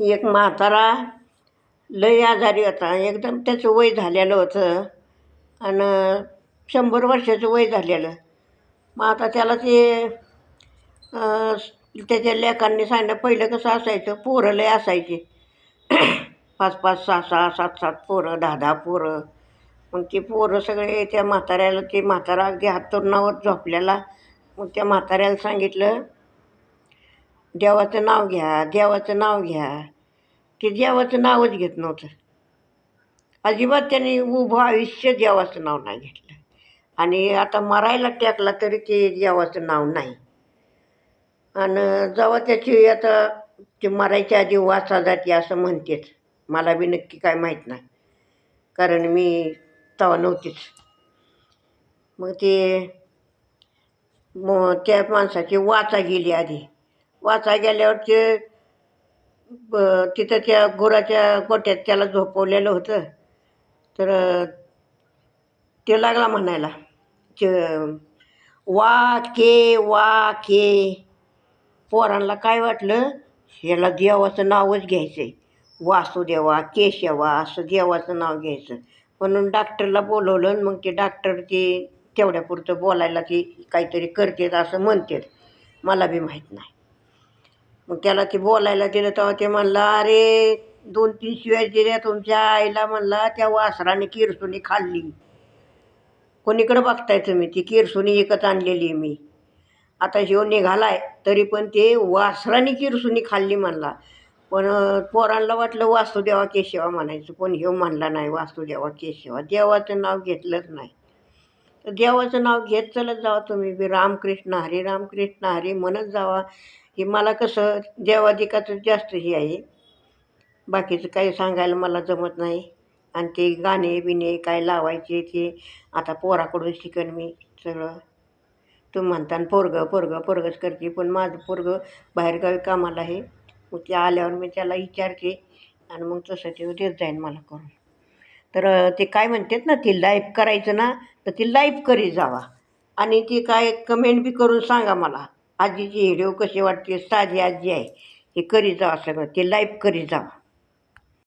एक म्हातारा लय आजारी होता. एकदम त्याचं वय झालेलं होतं. आणि शंभर वर्षाचं वय झालेलं. मग आता त्याला ते त्याच्या लेकांनी सांगितलं पहिलं कसं असायचं पोरं लय असायचे. पाच पाच सहा सहा सात सात पोरं दहा दहा पोरं. मग ते पोरं सगळे त्या म्हाताऱ्याला ते म्हातारा अगदी तरुणावर झोपलेला. मग त्या म्हाताऱ्याला सांगितलं देवाचं नाव घ्या देवाचं नाव घ्या. ते देवाचं नावच घेत नव्हतं. अजिबात त्यांनी उभं आयुष्य देवाचं नाव नाही घेतलं. आणि आता मरायला टेकला तरी ते देवाचं नाव नाही. आणि जेव्हा त्याची आता ते मरायच्या आधी वाचा जाते असं म्हणतेच. मला बी नक्की काय माहीत नाही. कारण मी तवा नव्हतीच. मग ते मग त्या माणसाची वाचा गेली आधी. वाचा गेल्यावर ते ब- तिथं त्या गुराच्या गोट्यात त्याला झोपवलेलं होतं. तर ते लागला म्हणायला च- वा के वा के. पोरांना काय वाटलं? ह्याला देवाचं नावच घ्यायचं आहे वासुदेवा केशवा असं देवाचं नाव घ्यायचं. म्हणून डॉक्टरला बोलवलं आणि मग ते डॉक्टर ते तेवढ्यापुरतं बोलायला ते काहीतरी करतात असं म्हणतात. मला बी माहीत नाही. मग त्याला ते बोलायला दिलं तेव्हा ते म्हणला अरे दोन तीन शिव्या दिल्या तुमच्या आईला. म्हणला त्या वासराने किरसुनी खाल्ली. कोणीकडं बघताय तुम्ही? ती किरसुनी एकच आणलेली मी. आता ह्यो निघालाय तरी पण ते वासराने किरसुनी खाल्ली म्हणला. पण पोरांना वाटलं वासुदेवा केशवा म्हणायचं कोण हे म्हणला नाही वासुदेवा केशवा देवाचं नाव घेतलंच नाही. तर देवाचं नाव घेत चलत जावा तुम्ही. बी रामकृष्ण हरी रामकृष्ण हरी म्हणत जावा. हे मला कसं देवाधिकाचं जास्त हे आहे. बाकीचं काही सांगायला मला जमत नाही. आणि ते गाणे बिणे काय लावायचे ते आता पोराकडून शिकन मी सगळं. तुम्ही म्हणता पोरगं पोरगं पोरगंच करते. पण माझं पोरगं बाहेरगावी कामाला आहे. मग ते आल्यावर मी त्याला विचारते. आणि मग तसं ते देत जाईन मला करून. तर ते काय म्हणतात ना ती लाईफ करायचं ना तर ती लाईफ करी जावा. आणि ती काय कमेंट बी करून सांगा मला. आजीची हिडिओ कशी वाटते साधी आजी आहे हे करी जावा सगळं ते लाईफ करी जावा.